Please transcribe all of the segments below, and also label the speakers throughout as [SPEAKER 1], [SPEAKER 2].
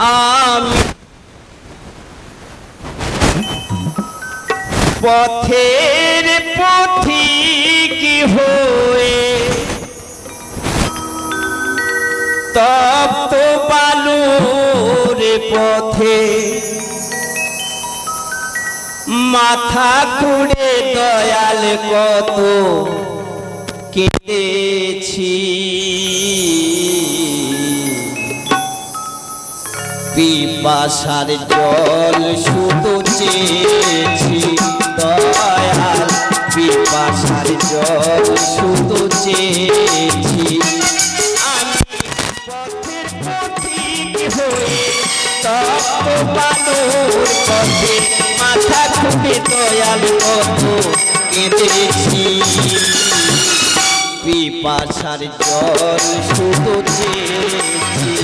[SPEAKER 1] আমি। পথের পথিক হয়ে? তপ্ত বালুর পথে মাথা খুঁড়ে দয়াল কত কেঁদেছি পিপাসার জল শুধু চেয়েছি, দয়াল পিপাসার জল শুধু চেয়েছি। মাথা খুঁটে দয়াল কত কেঁদেছি। পিপাসার জল শুধু চেয়েছি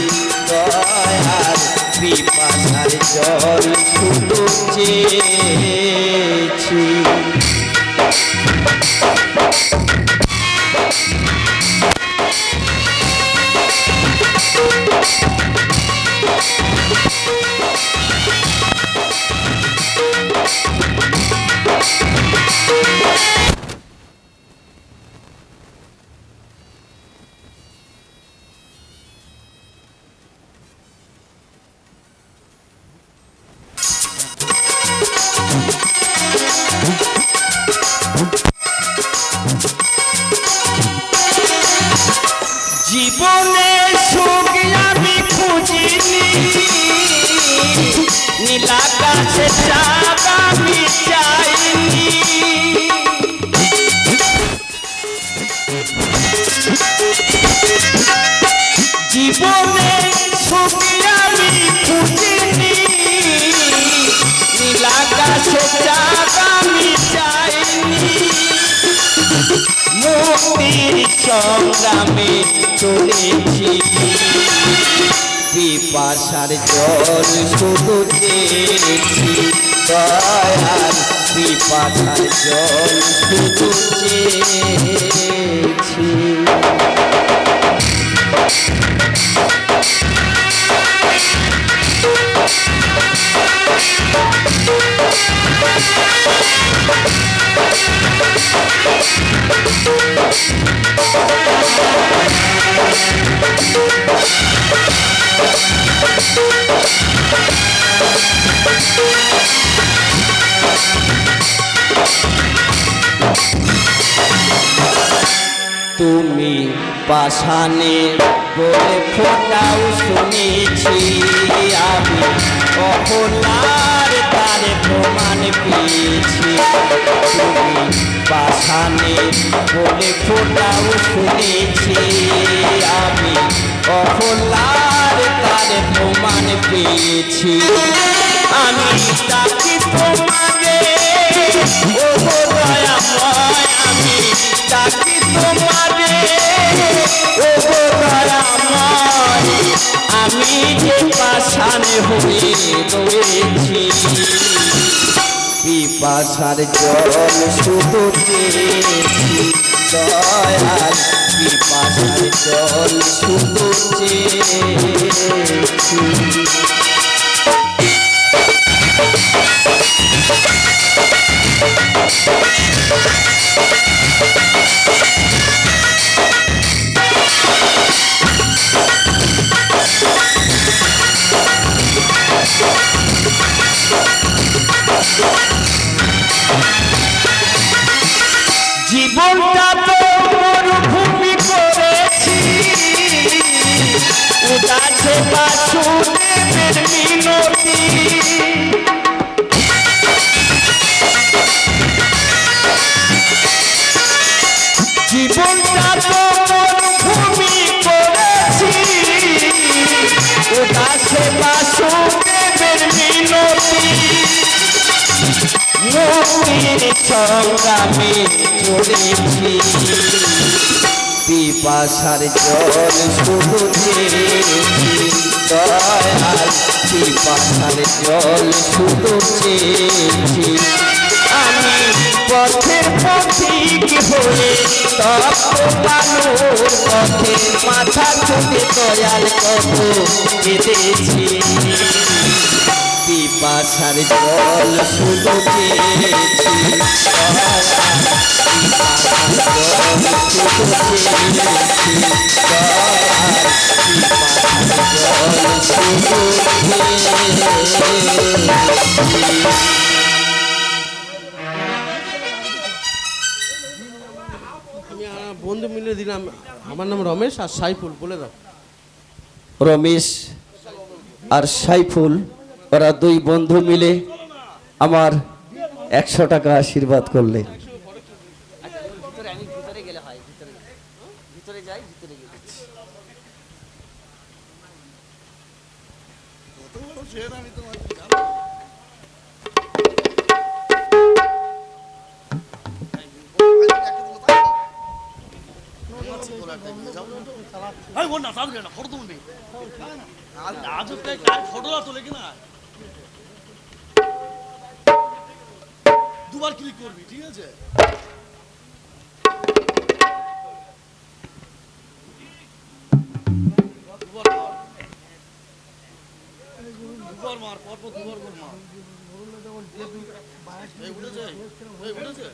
[SPEAKER 1] দয়াল পিপাসার জল শুধু চেয়েছি। জীবনে সংগ্রামে চলেছি। পিপাসার জল শুধু চেয়েছি। দয়াল পিপাসার জল শুধু চেয়েছি। তুমি পাশানে বলে ফোটাও শুনেছি আমি। তুমি পাশানে বলে ফোটাও শুনেছি আমি, অহলার তার প্রমাণ পেয়েছি। আমি তাকে দয়াময়, আমি তাকে তোমারে আমি যে পাশানে হয়ে রয়েছি। পিপাসার জল শুধু চেয়েছি দয়াল পিপাসার জল শুধু বাসুদেবের মিনতি জীবনটা তো মরুভূমি করেছি উদাসে বাসুদেবের মিনতি মুক্তির সংগ্রামে চলেছি পিপাসার জল শুধু দয়াল পিপাসার জল শুধু আমি পথের পথিক হয়ে তপ্ত বালুর পথে মাথা ছুটে দয়াল কত কেঁদেছি। পিপাসার জল শুধু
[SPEAKER 2] আমি বন্ধু মিলে দিলাম। আমার নাম রমেশ আর সাইফুল বলে দাও।
[SPEAKER 1] রমেশ আর সাইফুল ওরা দুই বন্ধু মিলে আমার একশো টাকা আশীর্বাদ করলে।
[SPEAKER 3] ভাই না ফটো তুলবি আজ কার ফটোটা তোলে কিনা দুবার ক্লিক করবি ঠিক আছে? দুবার মার। পরপর দুবার উঠেছে উঠেছে